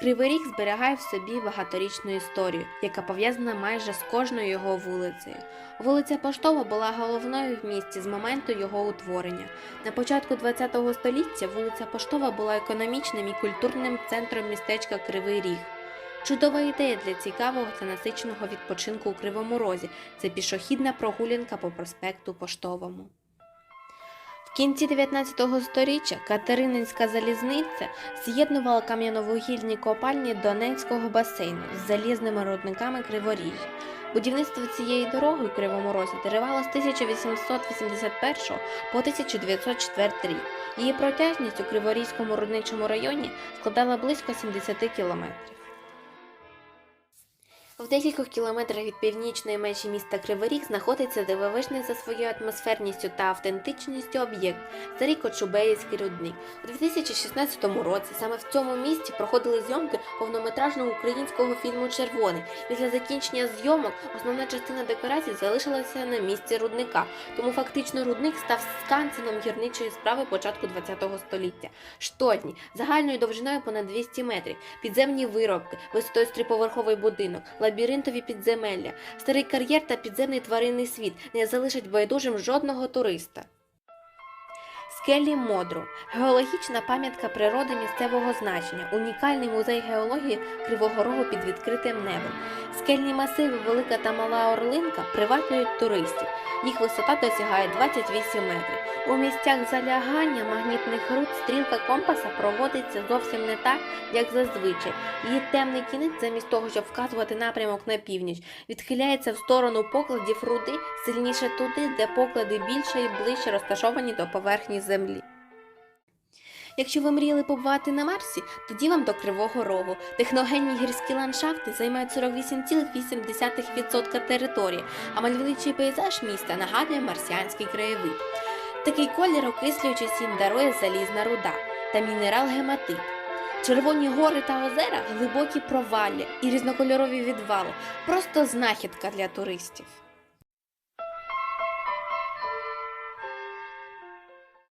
Кривий Ріг зберігає в собі багаторічну історію, яка пов'язана майже з кожною його вулицею. Вулиця Поштова була головною в місті з моменту його утворення. На початку ХХ століття вулиця Поштова була економічним і культурним центром містечка Кривий Ріг. Чудова ідея для цікавого та насиченого відпочинку у Кривому Розі це пішохідна прогулянка по проспекту Поштовому. Кінці 19 століття Катерининська залізниця з'єднувала кам'яновугільні копальні Донецького басейну з залізними рудниками Криворіжжя. Будівництво цієї дороги у Кривому Розі тривало з 1881 по 1904 рік. Її протяжність у Криворізькому рудничому районі складала близько 70 кілометрів. В декількох кілометрах від північної межі міста Кривий Ріг знаходиться дивовижний за своєю атмосферністю та автентичністю об'єкт Старий Кочубеївський рудник. У 2016 році саме в цьому місті проходили зйомки повнометражного українського фільму Червоний. Після закінчення зйомок основна частина декорацій залишилася на місці рудника, тому фактично рудник став скансеном гірничої справи початку ХХ століття. Штольні загальною довжиною понад 200 метрів, підземні виробки, висотою з триповерховий будинок, лабіринтові підземелля, старий кар'єр та підземний тваринний світ не залишать байдужим жодного туриста. Скелі Модру геологічна пам'ятка природи місцевого значення, унікальний музей геології Кривого Рогу під відкритим небом. Скельні масиви Велика та Мала Орлинка приваблюють туристів. Їх висота досягає 28 метрів. У місцях залягання магнітних руд стрілка компаса проводиться зовсім не так, як зазвичай. Її темний кінець, замість того, щоб вказувати напрямок на північ, відхиляється в сторону покладів руди сильніше туди, де поклади більше і ближче розташовані до поверхні землі. Якщо ви мріяли побувати на Марсі, тоді вам до Кривого Рогу. Техногенні гірські ландшафти займають 48,8% території, а мальовничий пейзаж міста нагадує марсіанський краєвид. Такий колір окислюючись їм дарує залізна руда та мінерал гематит. Червоні гори та озера, глибокі провалля і різнокольорові відвали просто знахідка для туристів.